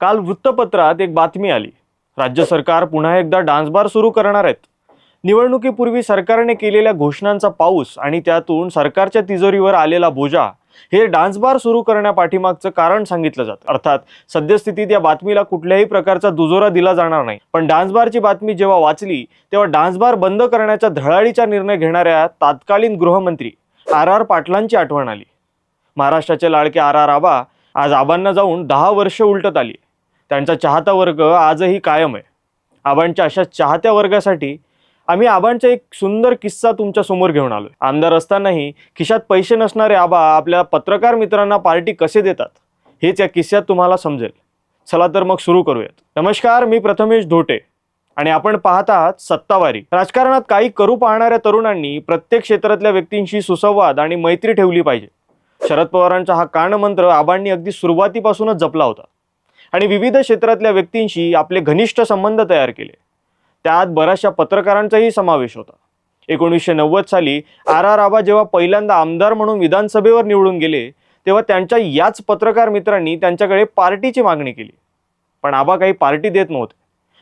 काल वृत्तपत्रात एक बातमी आली. राज्य सरकार पुन्हा एकदा डान्स बार सुरू करणार आहेत. निवडणुकीपूर्वी सरकारने केलेल्या घोषणांचा पाऊस आणि त्यातून सरकारच्या तिजोरीवर आलेला बोजा हे डान्स बार सुरू करण्यापाठीमागचं कारण सांगितलं जातं. अर्थात सद्यस्थितीत या बातमीला कुठल्याही प्रकारचा दुजोरा दिला जाणार नाही. पण डान्स बारची बातमी जेव्हा वाचली तेव्हा डान्स बार बंद करण्याचा धडाडीचा निर्णय घेणाऱ्या तात्कालीन गृहमंत्री आर आर पाटलांची आठवण आली. महाराष्ट्राचे लाडके आर आर आबा आज आबांना जाऊन दहा वर्ष उलटत आली. त्यांचा चाहता वर्ग आजही कायम आहे. आबांच्या अशा चाहत्या वर्गासाठी आम्ही आबांचा एक सुंदर किस्सा तुमच्यासमोर घेऊन आलोय. आमदार असतानाही खिशात पैसे नसणारे आबा आपल्या पत्रकार मित्रांना पार्टी कसे देतात हेच या किस्स्यात तुम्हाला समजेल. चला तर मग सुरू करूयात. नमस्कार मी प्रथमेश धोटे आणि आपण पाहत आहात सत्तावारी. राजकारणात काही करू पाहणाऱ्या तरुणांनी प्रत्येक क्षेत्रातल्या व्यक्तींशी सुसंवाद आणि मैत्री ठेवली पाहिजे. शरद पवारांचा हा कानमंत्र आबांनी अगदी सुरुवातीपासूनच जपला होता. आणि विविध क्षेत्रातल्या व्यक्तींशी आपले घनिष्ठ संबंध तयार केले. त्यात बऱ्याचशा पत्रकारांचाही समावेश होता. एकोणीसशे नव्वद साली आर आर आबा जेव्हा पहिल्यांदा आमदार म्हणून विधानसभेवर निवडून गेले तेव्हा त्यांच्या याच पत्रकार मित्रांनी त्यांच्याकडे पार्टीची मागणी केली. पण आबा काही पार्टी देत नव्हते.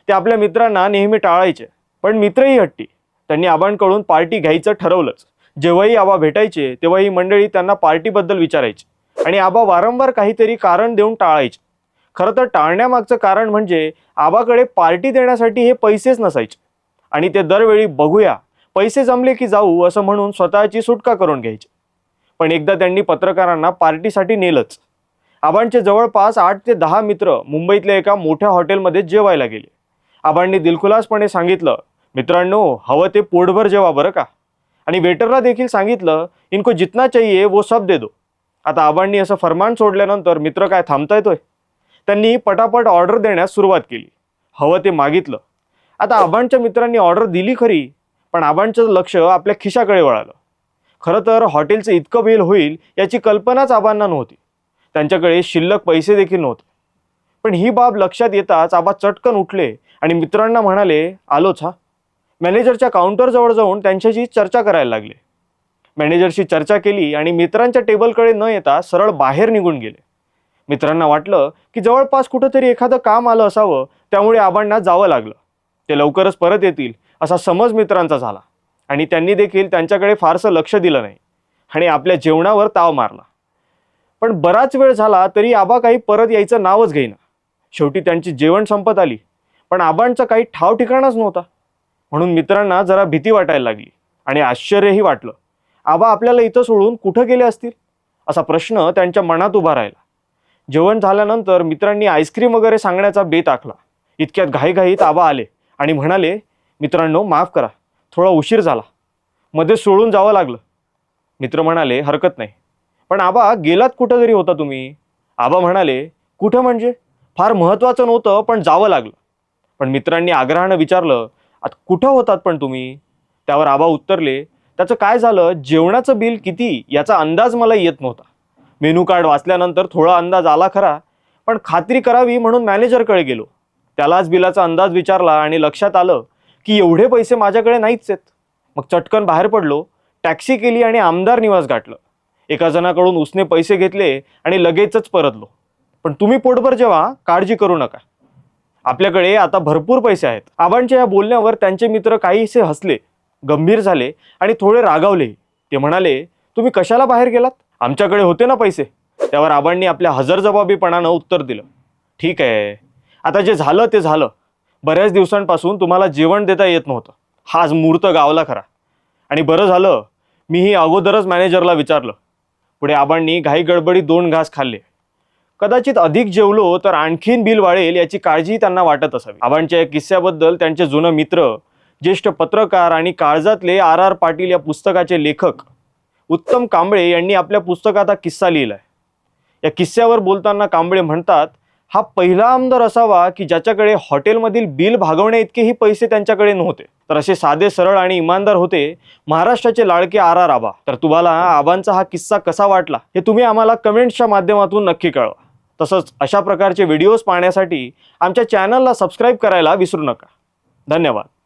ते आपल्या मित्रांना नेहमी टाळायचे पण मित्रही हट्टी. त्यांनी आबांकडून पार्टी घ्यायचं ठरवलंच. जेव्हाही आबा भेटायचे तेव्हा ही मंडळी त्यांना पार्टीबद्दल विचारायची. आणि आबा वारंवार काहीतरी कारण देऊन टाळायचे. खरं तर टाळण्यामागचं कारण म्हणजे आबाकडे पार्टी देण्यासाठी हे पैसेच नसायचे. आणि ते दरवेळी बघूया पैसे जमले की जाऊ असं म्हणून स्वतःची सुटका करून घ्यायचे. पण एकदा त्यांनी पत्रकारांना पार्टीसाठी नेलंच. आबांचे जवळपास आठ ते दहा मित्र मुंबईतल्या एका मोठ्या हॉटेलमध्ये जेवायला गेले. आबांनी दिलखुलासपणे सांगितलं मित्रांनो हवं ते पोटभर जेवा बरं का? आणि वेटरला देखील सांगितलं इनको जितना चाहिए वो सब दे दो. आता आबांनी असं फरमान सोडल्यानंतर मित्र काय थांबता येतोय त्यांनी पटापट ऑर्डर देण्यास सुरुवात केली. हवं ते मागितलं. आता आबांच्या मित्रांनी ऑर्डर दिली खरी पण आबांचं लक्ष आपल्या खिशाकडे वळालं. खरं तर हॉटेलचं इतकं बिल होईल याची कल्पनाच आबांना नव्हती. त्यांच्याकडे शिल्लक पैसे देखील नव्हते. पण ही बाब लक्षात येताच आबा चटकन उठले आणि मित्रांना म्हणाले आलोच हा. मॅनेजरच्या काउंटरजवळ जाऊन त्यांच्याशी चर्चा करायला लागले. मॅनेजरशी चर्चा केली आणि मित्रांच्या टेबलकडे न येता सरळ बाहेर निघून गेले. मित्रांना वाटलं की जवळपास कुठंतरी एखादं काम आलं असावं त्यामुळे आबांना जावं लागलं. ते लवकरच परत येतील असा समज मित्रांचा झाला. आणि त्यांनी देखील त्यांच्याकडे फारसं लक्ष दिलं नाही. आणि आपल्या जेवणावर ताव मारला. पण बराच वेळ झाला तरी आबा काही परत यायचं नावच घेईना. शेवटी त्यांची जेवण संपत आली. पण आबांचा काही ठाव ठिकाणच नव्हता. म्हणून मित्रांना जरा भीती वाटायला लागली आणि आश्चर्यही वाटलं. आबा आपल्याला इथं सोडून कुठं गेले असतील? असा प्रश्न त्यांच्या मनात उभा राहिला. जेवण झाल्यानंतर मित्रांनी आईस्क्रीम वगैरे सांगण्याचा बेत आखला. इतक्यात घाईघाईत आबा आले आणि म्हणाले मित्रांनो माफ करा. थोडा उशीर झाला. मध्ये सोडून जावं लागलं. मित्र म्हणाले हरकत नाही. पण आबा गेलात कुठं तरी होता तुम्ही? आबा म्हणाले कुठं म्हणजे? फार महत्त्वाचं नव्हतं पण जावं लागलं. पण मित्रांनी आग्रहानं विचारलं आता कुठं होतात पण तुम्ही? त्यावर आबा उत्तरले त्याचं काय झालं? जेवणाचं बिल किती? याचा अंदाज मला येत नव्हता. मेनू कार्ड वाचल्यानंतर थोडा अंदाज आला खरा पण खात्री करावी म्हणून मॅनेजरकडे गेलो. त्यालाच बिलाचा अंदाज विचारला आणि लक्षात आलं की एवढे पैसे माझ्याकडे नाहीच आहेत. मग चटकन बाहेर पडलो टॅक्सी केली आणि आमदार निवास गाठलं. एका जणाकडून उसने पैसे घेतले आणि लगेचच परतलो. पण तुम्ही पोटभर जेव्हा काळजी करू नका. आपल्याकडे आता भरपूर पैसे आहेत. आबांच्या या बोलण्यावर त्यांचे मित्र काहीसे हसले गंभीर झाले आणि थोडे रागावले. ते म्हणाले तुम्ही कशाला बाहेर गेलात? आमच्याकडे होते ना पैसे. त्यावर आबांनी आपल्या हजरजबाबीपणानं उत्तर दिलं. ठीक आहे. आता जे झालं ते झालं. बऱ्याच दिवसांपासून तुम्हाला जेवण देता येत नव्हतं. हा आज मूर्त गावला खरा. आणि बरं झालं मीही अगोदरच मॅनेजरला विचारलं. पुढे आबांनी घाई गडबडी दोन घास खाल्ले. कदाचित अधिक जेवलो तर आणखीन बिल वाढेल याची काळजी त्यांना वाटत असावी. आबांच्या या किस्स्याबद्दल त्यांचे जुनं मित्र ज्येष्ठ पत्रकार आणि काळजातले आर आर पाटील या पुस्तकाचे लेखक उत्तम कांबळे यांनी आपल्या पुस्तकात हा किस्सा लिहिलाय. या किस्स्यावर बोलताना कांबळे म्हणतात हा पहिला आमदार असावा की ज्याच्याकडे हॉटेलमधील बिल भागवण्या इतकेही पैसे त्यांच्याकडे नव्हते. तर असे साधे सरळ आणि इमानदार होते महाराष्ट्राचे लाडके आर आर आबा. तर तुम्हाला आबांचा हा किस्सा कसा वाटला हे तुम्ही आम्हाला कमेंट्सच्या माध्यमातून नक्की कळवा. तसंच अशा प्रकारचे व्हिडिओज पाहण्यासाठी आमच्या चॅनलला सबस्क्राईब करायला विसरू नका. धन्यवाद.